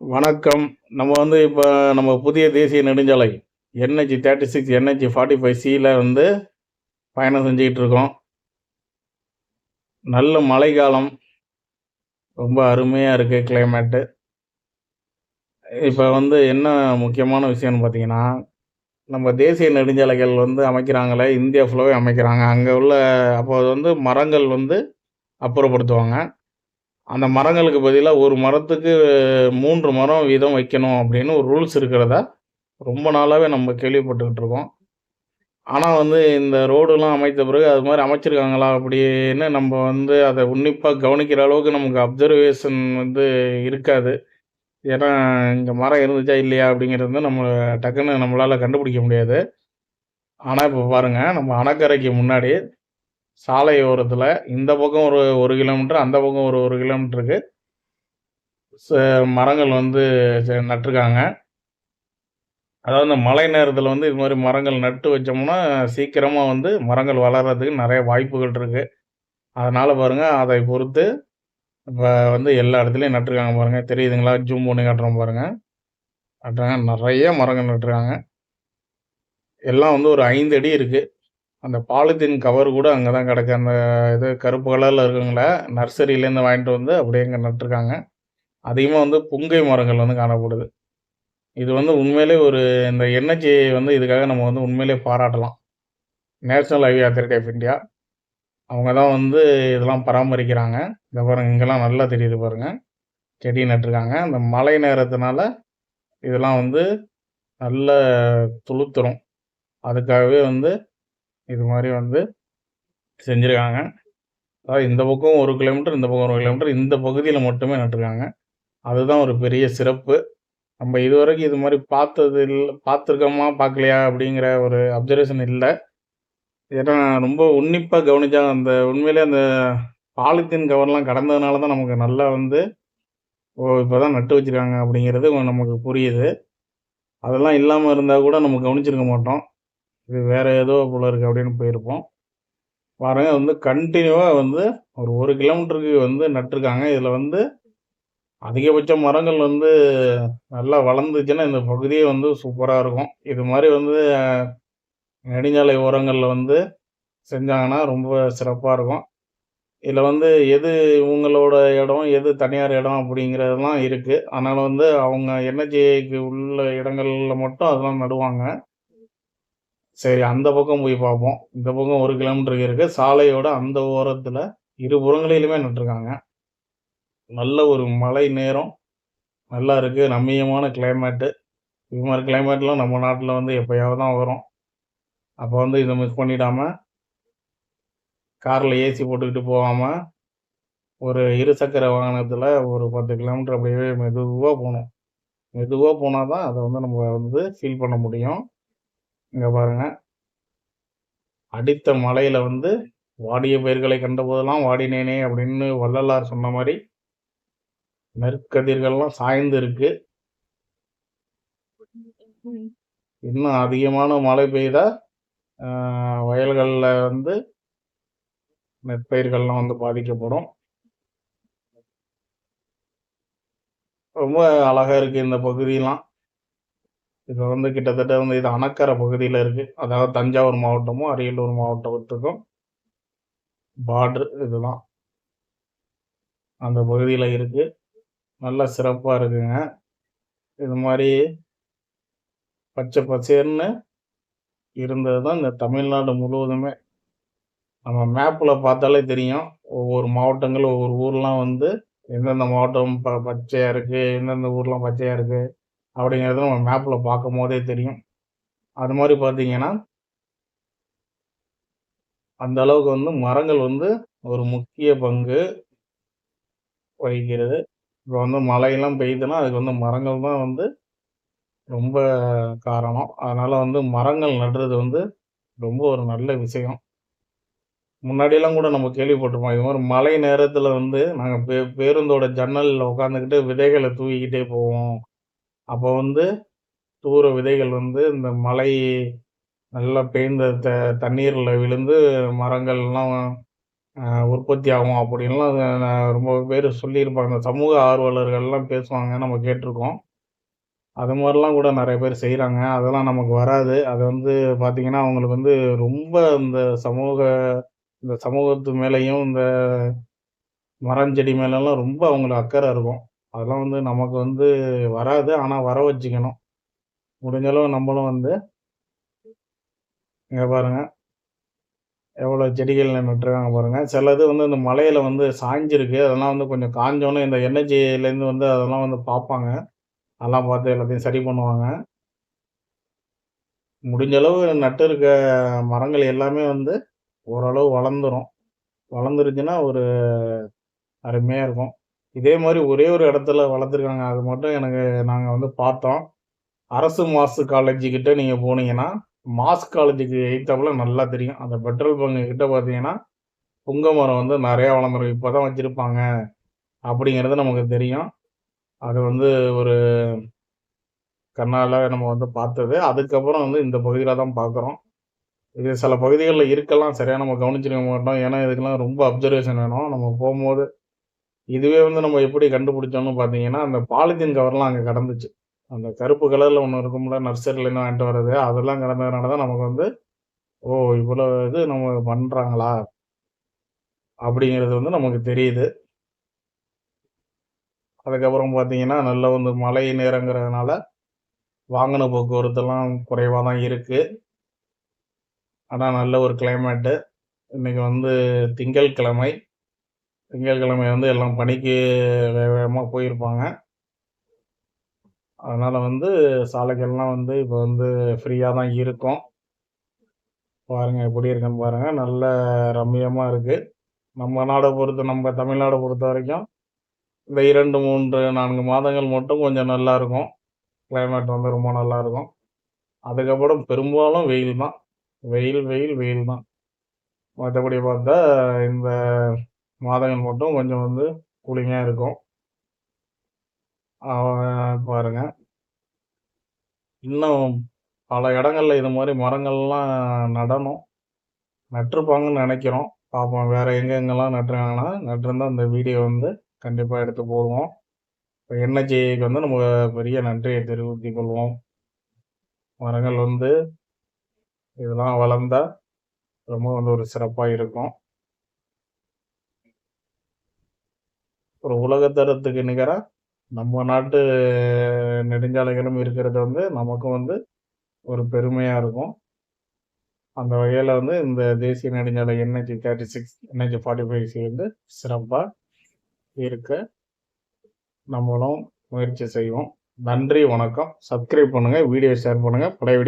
வணக்கம். நம்ம வந்து இப்போ நம்ம புதிய தேசிய நெடுஞ்சாலை என்ஹெச் 36, என்ஹெச் 45சில வந்து பயணம் செஞ்சுக்கிட்டு இருக்கோம். நல்ல மழைக்காலம். ரொம்ப அருமையாக இருக்குது கிளைமேட்டு. இப்போ வந்து என்ன முக்கியமான விஷயம்னு பார்த்தீங்கன்னா, நம்ம தேசிய நெடுஞ்சாலைகள் வந்து அமைக்கிறாங்களே, இந்தியா ஃபுல்லாகவே அமைக்கிறாங்க. அங்கே உள்ள அப்போ வந்து மரங்கள் வந்து அப்புறப்படுத்துவாங்க. அந்த மரங்களுக்கு பதிலாக ஒரு மரத்துக்கு மூன்று மரம் வீதம் வைக்கணும் அப்படின்னு ஒரு ரூல்ஸ் இருக்கிறதா, ரொம்ப நாளாகவே நம்ம கேள்விப்பட்டுக்கிட்டு இருக்கோம். ஆனால் வந்து இந்த ரோடுலாம் அமைத்த பிறகு அது மாதிரி அமைச்சிருக்காங்களா அப்படின்னு நம்ம வந்து அதை உன்னிப்பாக கவனிக்கிற அளவுக்கு நமக்கு அப்சர்வேஷன் வந்து இருக்காது. ஏன்னா, இங்கே மரம் இருந்துச்சா இல்லையா அப்படிங்கிறது வந்து நம்ம டக்குன்னு நம்மளால் கண்டுபிடிக்க முடியாது. ஆனால் இப்போ பாருங்கள் நம்ம அணக்கரைக்கு முன்னாடி சாலையோரத்தில் இந்த பக்கம் ஒரு ஒரு கிலோமீட்டர், அந்த பக்கம் ஒரு ஒரு கிலோமீட்டருக்கு ச மரங்கள் வந்து ச நட்டுருக்காங்க. அதாவது இந்த மழை நேரத்தில் வந்து இது மாதிரி மரங்கள் நட்டு வச்சோம்னா, சீக்கிரமாக வந்து மரங்கள் வளர்கிறதுக்கு நிறைய வாய்ப்புகள் இருக்குது அதனால் பாருங்கள் அதை பொறுத்து இப்போ வந்து எல்லா இடத்துலையும் நட்டுருக்காங்க பாருங்கள் தெரியுதுங்களா? ஜூம் பண்ணி காட்டுறோம் பாருங்கள் நட்டுறாங்க. நிறைய மரங்கள் நட்டுருக்காங்க. எல்லாம் வந்து ஒரு ஐந்து அடி இருக்குது அந்த பாலித்தீன் கவர் கூட அங்கே தான் கிடக்கு. அந்த இது கருப்பு கலரில் இருக்குங்கள, நர்சரியிலேருந்து வாங்கிட்டு வந்து அப்படியே இங்கே நட்டுருக்காங்க. அதிகமாக வந்து புங்கை மரங்கள் வந்து காணப்படுது. இது வந்து உண்மையிலே ஒரு இந்த என்ஹெச் வந்து இதுக்காக நம்ம வந்து உண்மையிலே பாராட்டலாம். National Highway Authority of India. அவங்க தான் வந்து இதெல்லாம் பராமரிக்கிறாங்க. இந்த பாருங்கள் இங்கெல்லாம் நல்லா தெரியுது பாருங்கள் செடி நட்டுருக்காங்க. அந்த மழை நேரத்தினால இதெல்லாம் வந்து நல்ல துளுத்துரும். அதுக்காகவே வந்து இது மாதிரி வந்து செஞ்சுருக்காங்க அதாவது இந்த பக்கம் ஒரு கிலோமீட்டர், இந்த பக்கம் ஒரு கிலோமீட்டர் இந்த பகுதியில் மட்டுமே நட்டுருக்காங்க. அதுதான் ஒரு பெரிய சிறப்பு. நம்ம இதுவரைக்கும் இது மாதிரி பார்த்தது இல்லை பார்த்துருக்கோமா, பார்க்கலையா அப்படிங்கிற ஒரு அப்சர்வேஷன் இல்லை ஏன்னா ரொம்ப உன்னிப்பாக கவனித்தா அந்த உண்மையிலே அந்த பாலித்தீன் கவர்லாம் கடந்ததுனால தான் நமக்கு நல்லா வந்து, ஓ! இப்போ தான் நட்டு வச்சிருக்காங்க அப்படிங்கிறது நமக்கு புரியுது. அதெல்லாம் இல்லாமல் இருந்தால் கூட நம்ம கவனிச்சிருக்க மாட்டோம். இது வேறு ஏதோ போல இருக்குது அப்படின்னு போயிருப்போம். பாருங்கள் வந்து கண்டினியூவாக வந்து ஒரு ஒரு கிலோமீட்டருக்கு வந்து நட்டுருக்காங்க. இதில் வந்து அதிகபட்ச மரங்கள் வந்து நல்லா வளர்ந்துச்சுன்னா, இந்த பகுதியே வந்து சூப்பராக இருக்கும். இது மாதிரி வந்து நெடுஞ்சாலை ஓரங்களில் வந்து செஞ்சாங்கன்னா ரொம்ப சிறப்பாக இருக்கும். இதில் வந்து எது இவங்களோட இடம், எது தனியார் இடம் அப்படிங்கிறதெல்லாம் இருக்குது அதனால் வந்து அவங்க என்எச்ஏக்கு உள்ள இடங்களில் மட்டும் அதெல்லாம் நடுவாங்க. சரி அந்த பக்கம் போய் பார்ப்போம். இந்த பக்கம் ஒரு கிலோமீட்டருக்கு இருக்குது சாலையோட அந்த ஓரத்துல இருபுறங்களிலுமே நட்டுருக்காங்க. நல்ல ஒரு மழை நேரம். நல்லா இருக்குது நம்மியமான கிளைமேட்டு. இது மாதிரி கிளைமேட்லாம் நம்ம நாட்டில் வந்து எப்போயாவது தான் வரும். அப்போ வந்து இதை மிஸ் பண்ணிடாம காரில் ஏசி போட்டுக்கிட்டு போகாமல் ஒரு இருசக்கர வாகனத்தில் ஒரு 10 கிலோமீட்டர் அப்படியே மெதுவாக போகணும் மெதுவாக போனால் தான் அதை வந்து நம்ம வந்து ஃபீல் பண்ண முடியும். இங்க பாருங்க. அடித்த மலையில் வந்து "வாடிய பயிர்களை கண்டபோதெல்லாம் வாடினேனே" அப்படின்னு வள்ளலார் சொன்ன மாதிரி நெற்கதிர்கள்லாம் சாய்ந்து இருக்கு. இன்னும் அதிகமான மழை பெய்தா, வயல்களில் வந்து நெற்பயிர்கள்லாம் வந்து பாதிக்கப்படும். ரொம்ப அழகா இருக்கு இந்த பகுதியெலாம் இது வந்து கிட்டத்தட்ட வந்து இது அணக்கரை பகுதியில் இருக்குது அதாவது தஞ்சாவூர் மாவட்டமும், அரியலூர் மாவட்டத்துக்கும் பார்டர் இதுதான். அந்த பகுதியில் இருக்குது நல்லா சிறப்பாக இருக்குங்க. இது மாதிரி பச்சை பசேல்னு இருந்தது தான் இந்த தமிழ்நாடு முழுவதுமே. நம்ம மேப்பில் பார்த்தாலே தெரியும். ஒவ்வொரு மாவட்டங்கள், ஒவ்வொரு ஊர்லாம் வந்து எந்தெந்த மாவட்டம் ப பச்சையாக இருக்குது எந்தெந்த ஊர்லாம் பச்சையாக இருக்குது அப்படிங்கிறது நம்ம மேப்ல பார்க்கும்போதே தெரியும். அது மாதிரி பார்த்தீங்கன்னா அந்த அளவுக்கு வந்து மரங்கள் வந்து ஒரு முக்கிய பங்கு வகிக்கிறது. இப்போ வந்து மழையெல்லாம் பெய்யுதுன்னா, அதுக்கு வந்து மரங்கள் தான் வந்து ரொம்ப காரணம். அதனால் வந்து மரங்கள் நடுறது வந்து ரொம்ப ஒரு நல்ல விஷயம். முன்னாடிலாம் கூட நம்ம கேள்விப்பட்டிருப்போம். இது மாதிரி மழை நேரத்தில் வந்து நாங்கள் பே பேருந்தோட ஜன்னலில் உட்காந்துக்கிட்டு விதைகளை தூக்கிக்கிட்டே போவோம். அப்போ வந்து தூர விதைகள் வந்து இந்த மழை நல்லா பெய்ந்த த தண்ணீரில் விழுந்து மரங்கள்லாம் உற்பத்தி ஆகும் அப்படின்லாம் நான் ரொம்ப பேர் சொல்லியிருப்பாங்க. சமூக ஆர்வலர்கள்லாம் பேசுவாங்க நம்ம கேட்டிருக்கோம். அது மாதிரிலாம் கூட நிறைய பேர் செய்கிறாங்க அதெல்லாம் நமக்கு வராது. அது வந்து பார்த்திங்கன்னா அவங்களுக்கு வந்து ரொம்ப இந்த சமூக இந்த சமூகத்து மேலேயும் இந்த மரம் செடி மேலெல்லாம் ரொம்ப அவங்களுக்கு அக்கறை இருக்கும். அதெல்லாம் வந்து நமக்கு வந்து வராது. ஆனால் வர வச்சுக்கணும். முடிஞ்சளவு நம்மளும் வந்து இங்கே பாருங்கள் எவ்வளோ செடிகள் நட்டுருக்காங்க பாருங்கள் சிலது வந்து இந்த மலையில் வந்து சாய்ஞ்சிருக்கு. அதெல்லாம் வந்து கொஞ்சம் காஞ்சோன்னு இந்த எனர்ஜிலேருந்து வந்து அதெல்லாம் வந்து பார்ப்பாங்க அதெல்லாம் பார்த்து எல்லாத்தையும் சரி பண்ணுவாங்க. முடிஞ்சளவு நட்டு இருக்க மரங்கள் எல்லாமே வந்து ஓரளவு வளர்ந்துரும். வளர்ந்துருச்சுன்னா ஒரு அருமையாக இருக்கும். இதே மாதிரி ஒரே ஒரு இடத்துல வளர்த்துருக்காங்க. அது மட்டும் எனக்கு நாங்கள் வந்து பார்த்தோம். அரசு மாசு காலேஜுக்கிட்ட நீங்கள் போனீங்கன்னா மாஸ் காலேஜுக்கு எய்த்தாப்புல நல்லா தெரியும். அந்த பெட்ரோல் பங்கு கிட்ட பார்த்தீங்கன்னா புங்க மரம் வந்து நிறையா வளர்ந்துரும் இப்போ தான் வச்சுருப்பாங்க. அப்படிங்கிறது நமக்கு தெரியும். அது வந்து ஒரு கண்ணால் நம்ம வந்து பார்த்தது. அதுக்கப்புறம் வந்து இந்த பகுதியில் தான் பார்க்குறோம் இது சில பகுதிகளில் இருக்கலாம். சரியாக நம்ம கவனிச்சிருக்க மாட்டோம். ஏன்னா இதுக்கெல்லாம் ரொம்ப அப்சர்வேஷன் வேணும். நம்ம போகும்போது இதுவே வந்து நம்ம எப்படி கண்டுபிடிச்சோம்னு பார்த்தீங்கன்னா அந்த பாலித்தீன் கவர்லாம் அங்கே கடந்துச்சு. அந்த கருப்பு கலரில் ஒன்று இருக்கும்ல நர்சரியிலேருந்து வாங்கிட்டு வர்றது அதெல்லாம் கடந்ததுனால தான் நமக்கு வந்து ஓ இவ்வளோ இது நம்ம பண்ணுறாங்களா அப்படிங்கிறது வந்து நமக்கு தெரியுது. அதுக்கப்புறம் பார்த்தீங்கன்னா நல்ல வந்து மழை நேரங்கிறதுனால வாகன போக்குவரத்தெல்லாம் குறைவாக தான் இருக்குது ஆனால் நல்ல ஒரு கிளைமேட்டு இன்றைக்கி வந்து திங்கள் கிழமை திங்கட்கிழமை வந்து எல்லாம் பணிக்கு வேக வேகமாக போயிருப்பாங்க. அதனால் வந்து சாலைகள்லாம் வந்து இப்போ வந்து ஃப்ரீயாக தான் இருக்கும். பாருங்கள் எப்படி இருக்குன்னு பாருங்கள் நல்ல ரம்மியமாக இருக்குது நம்ம நாடை பொறுத்த நம்ம தமிழ்நாடை பொறுத்த வரைக்கும் இந்த இரண்டு மூன்று நான்கு மாதங்கள் மட்டும் கொஞ்சம் நல்லாயிருக்கும் கிளைமேட் வந்து ரொம்ப நல்லாயிருக்கும் அதுக்கப்புறம் பெரும்பாலும் வெயில் தான். வெயில் வெயில் வெயில் தான். மற்றபடி பார்த்தா இந்த மாதங்கள் மட்டும் கொஞ்சம் வந்து கூலிங்காக இருக்கும். பாருங்க. இன்னும் பல இடங்களில் இது மாதிரி மரங்கள்லாம் நடணும். நட்டிருப்பாங்கன்னு நினைக்கிறோம். பார்ப்போம் வேறு எங்கெங்கெல்லாம் நட்டுருக்காங்கன்னா நட்டுருந்தால் அந்த வீடியோ வந்து கண்டிப்பாக எடுத்து போடுவோம். இப்போ என்ஹெச்ஏக்கு வந்து நம்ம பெரிய நன்றியை தெரிவித்துக் கொள்வோம். மரங்கள் வந்து இதெல்லாம் வளர்ந்தால் ரொம்ப வந்து ஒரு சிறப்பாக இருக்கும். ஒரு உலகத்தரத்துக்கு நிகராக நம்ம நாட்டு நெடுஞ்சாலைகளும் இருக்கிறது வந்து நமக்கும் வந்து ஒரு பெருமையாக இருக்கும். அந்த வகையில் வந்து இந்த தேசிய நெடுஞ்சாலை NH thirty six NH forty five வந்து சிறப்பாக இருக்க. நம்மளும் முயற்சி செய்வோம். நன்றி வணக்கம். சப்ஸ்கிரைப் பண்ணுங்கள் வீடியோ ஷேர் பண்ணுங்கள் பழைய வீடியோ